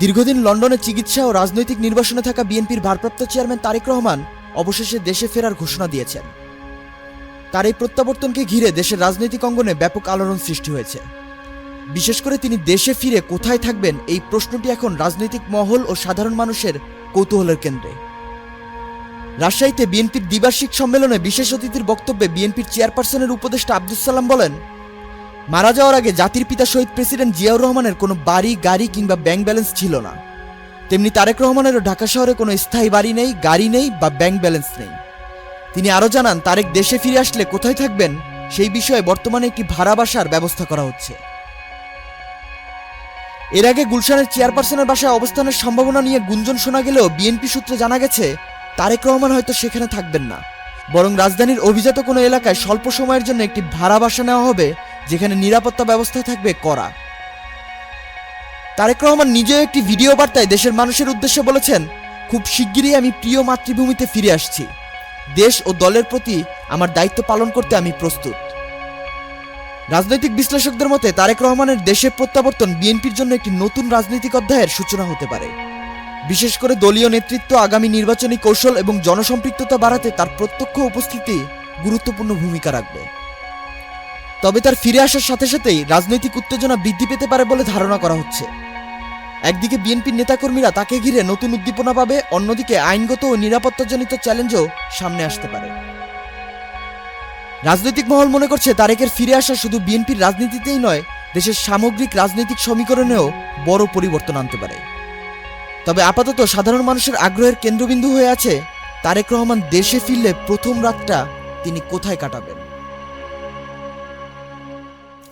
দীর্ঘদিন লন্ডনে চিকিৎসা ও রাজনৈতিক নির্বাসনে থাকা বিএনপির ভারপ্রাপ্ত চেয়ারম্যান তারেক রহমান অবশেষে দেশে ফেরার ঘোষণা দিয়েছেন। তার এই প্রত্যাবর্তনকে ঘিরে দেশের রাজনৈতিক অঙ্গনে ব্যাপক আলোড়ন সৃষ্টি হয়েছে। বিশেষ করে তিনি দেশে ফিরে কোথায় থাকবেন এই প্রশ্নটি এখন রাজনৈতিক মহল ও সাধারণ মানুষের কৌতূহলের কেন্দ্রে। রাজশাহীতে বিএনপির দ্বিবার্ষিক সম্মেলনে বিশেষ অতিথির বক্তব্যে বিএনপির চেয়ারপারসনের উপদেষ্টা আব্দুল সালাম বলেন মারা যাওয়ার আগে জাতির পিতা শহীদ প্রেসিডেন্ট জিয়াউর রহমানের কোনো বাড়ি, গাড়ি কিংবা ব্যাংক ব্যালেন্স ছিল না। তেমনি তারেক রহমানেরও ঢাকা শহরে কোনো স্থায়ী বাড়ি নেই, গাড়ি নেই বা ব্যাংক ব্যালেন্স নেই। তিনি আরও জানান, তারেক দেশে ফিরে আসলে কোথায় থাকবেন সেই বিষয়ে বর্তমানে একটি ভাড়া বাসার ব্যবস্থা করা হচ্ছে। এর আগে গুলশানের চেয়ারপারসনের বাসায় অবস্থানের সম্ভাবনা নিয়ে গুঞ্জন শোনা গেলেও বিএনপি সূত্রে জানা গেছে, তারেক রহমান হয়তো সেখানে থাকবেন না। বরং রাজধানীর অভিজাত কোনো এলাকায় স্বল্প সময়ের জন্য একটি ভাড়া বাসা নেওয়া হবে যেখানে নিরাপত্তা ব্যবস্থা থাকবে কড়া। তারেক রহমান নিজেও একটি ভিডিও বার্তায় দেশের মানুষের উদ্দেশ্যে বলেছেন, খুব শিগগিরই আমি প্রিয় মাতৃভূমিতে ফিরে আসছি। দেশ ও দলের প্রতি আমার দায়িত্ব পালন করতে আমি প্রস্তুত। রাজনৈতিক বিশ্লেষকদের মতে, তারেক রহমানের দেশে প্রত্যাবর্তন বিএনপির জন্য একটি নতুন রাজনৈতিক অধ্যায়ের সূচনা হতে পারে। বিশেষ করে দলীয় নেতৃত্ব আগামী নির্বাচনী কৌশল এবং জনসম্পৃক্ততা বাড়াতে তার প্রত্যক্ষ উপস্থিতি গুরুত্বপূর্ণ ভূমিকা রাখবে। তবে তার ফিরে আসার সাথে সাথেই রাজনৈতিক উত্তেজনা বৃদ্ধি পেতে পারে বলে ধারণা করা হচ্ছে। একদিকে বিএনপির নেতাকর্মীরা তাকে ঘিরে নতুন উদ্দীপনা পাবে, অন্যদিকে আইনগত ও নিরাপত্তাজনিত চ্যালেঞ্জও সামনে আসতে পারে। রাজনৈতিক মহল মনে করছে তারেকের ফিরে আসা শুধু বিএনপির রাজনীতিতেই নয়, দেশের সামগ্রিক রাজনৈতিক সমীকরণেও বড় পরিবর্তন আনতে পারে। তবে আপাতত সাধারণ মানুষের আগ্রহের কেন্দ্রবিন্দু হয়ে আছে, তারেক রহমান দেশে ফিরলে প্রথম রাতটা তিনি কোথায় কাটাবেন?